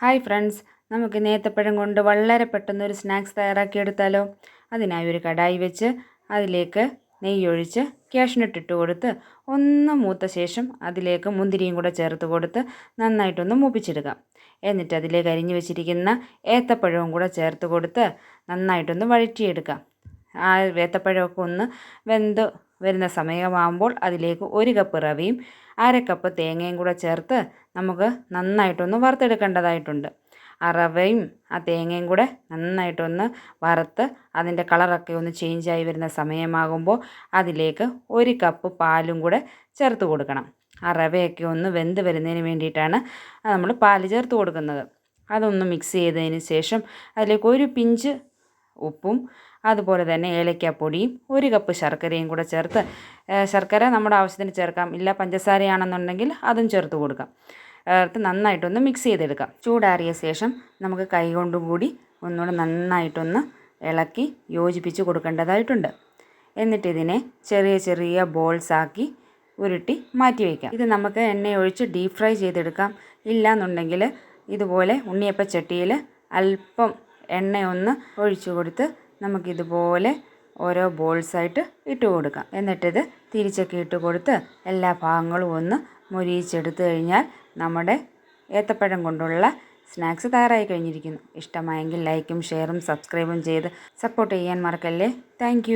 Hi friends നമുക്ക് നേത്തപ്പഴം കൊണ്ട് വളരെ പെട്ടെന്ന് ഒരു സ്നാക്സ് തയ്യാറാക്കിയെടുത്താലോ അതിനായി ഒരു കടായി വെച്ച് അതിലേക്ക് നെയ്യൊഴിച്ച് കാഷ്നട്ട് ഇട്ട് കൊടുത്ത് ഒന്ന് മൂത്ത ശേഷം അതിലേക്ക് മുന്തിരിയും കൂടെ ചേർത്ത് കൊടുത്ത് നന്നായിട്ടൊന്ന് മൂപ്പിച്ചെടുക്കാം. എന്നിട്ട് അതിലേക്ക് അരിഞ്ഞു വെച്ചിരിക്കുന്ന ഏത്തപ്പഴവും കൂടെ ചേർത്ത് കൊടുത്ത് നന്നായിട്ടൊന്ന് വഴറ്റിയെടുക്കാം. ആ ഏത്തപ്പഴമൊക്കെ ഒന്ന് വെന്ത് വരുന്ന സമയമാകുമ്പോൾ അതിലേക്ക് ഒരു കപ്പ് റവയും അര കപ്പ് തേങ്ങയും കൂടെ ചേർത്ത് നമുക്ക് നന്നായിട്ടൊന്ന് വറുത്തെടുക്കേണ്ടതായിട്ടുണ്ട്. ആ റവയും ആ തേങ്ങയും കൂടെ നന്നായിട്ടൊന്ന് വറുത്ത് അതിന്റെ കളറൊക്കെ ഒന്ന് ചേഞ്ചായി വരുന്ന സമയമാകുമ്പോൾ അതിലേക്ക് ഒരു കപ്പ് പാലും കൂടെ ചേർത്ത് കൊടുക്കണം. ആ റവയൊക്കെ ഒന്ന് വെന്ത് വരുന്നതിന് വേണ്ടിയിട്ടാണ് നമ്മൾ പാൽ ചേർത്ത് കൊടുക്കുന്നത്. അതൊന്ന് മിക്സ് ചെയ്തതിന് ശേഷം അതിലേക്ക് ഒരു പിഞ്ച് ഉപ്പും അതുപോലെ തന്നെ ഏലക്കാപ്പൊടിയും ഒരു കപ്പ് ശർക്കരയും കൂടെ ചേർത്ത് ശർക്കര നമ്മുടെ ആവശ്യത്തിന് ചേർക്കാം. ഇല്ല പഞ്ചസാരയാണെന്നുണ്ടെങ്കിൽ അതും ചേർത്ത് കൊടുക്കാം. ചേർത്ത് നന്നായിട്ടൊന്ന് മിക്സ് ചെയ്തെടുക്കാം. ചൂടാറിയ ശേഷം നമുക്ക് കൈ കൊണ്ടും കൂടി ഒന്നുകൂടെ നന്നായിട്ടൊന്ന് ഇളക്കി യോജിപ്പിച്ച് കൊടുക്കേണ്ടതായിട്ടുണ്ട്. എന്നിട്ട് ഇതിനെ ചെറിയ ചെറിയ ബോൾസ് ആക്കി ഉരുട്ടി മാറ്റി വയ്ക്കാം ഇത് നമുക്ക് എണ്ണയൊഴിച്ച് ഡീപ് ഫ്രൈ ചെയ്തെടുക്കാം. ഇല്ലയെന്നുണ്ടെങ്കിൽ ഇതുപോലെ ഉണ്ണിയപ്പച്ചട്ടിയിൽ അല്പം എണ്ണയൊന്ന് ഒഴിച്ചു കൊടുത്ത് നമുക്കിതുപോലെ ഓരോ ബോൾസായിട്ട് ഇട്ട് കൊടുക്കാം. എന്നിട്ടിത് തിരിച്ചൊക്കെ ഇട്ട് കൊടുത്ത് എല്ലാ ഭാഗങ്ങളും ഒന്ന് മുരിയിച്ചെടുത്തു കഴിഞ്ഞാൽ നമ്മുടെ ഏത്തപ്പഴം കൊണ്ടുള്ള സ്നാക്സ് തയ്യാറായി കഴിഞ്ഞിരിക്കുന്നു. ഇഷ്ടമായെങ്കിൽ ലൈക്കും ഷെയറും സബ്സ്ക്രൈബും ചെയ്ത് സപ്പോർട്ട് ചെയ്യാൻ മറക്കല്ലേ? താങ്ക്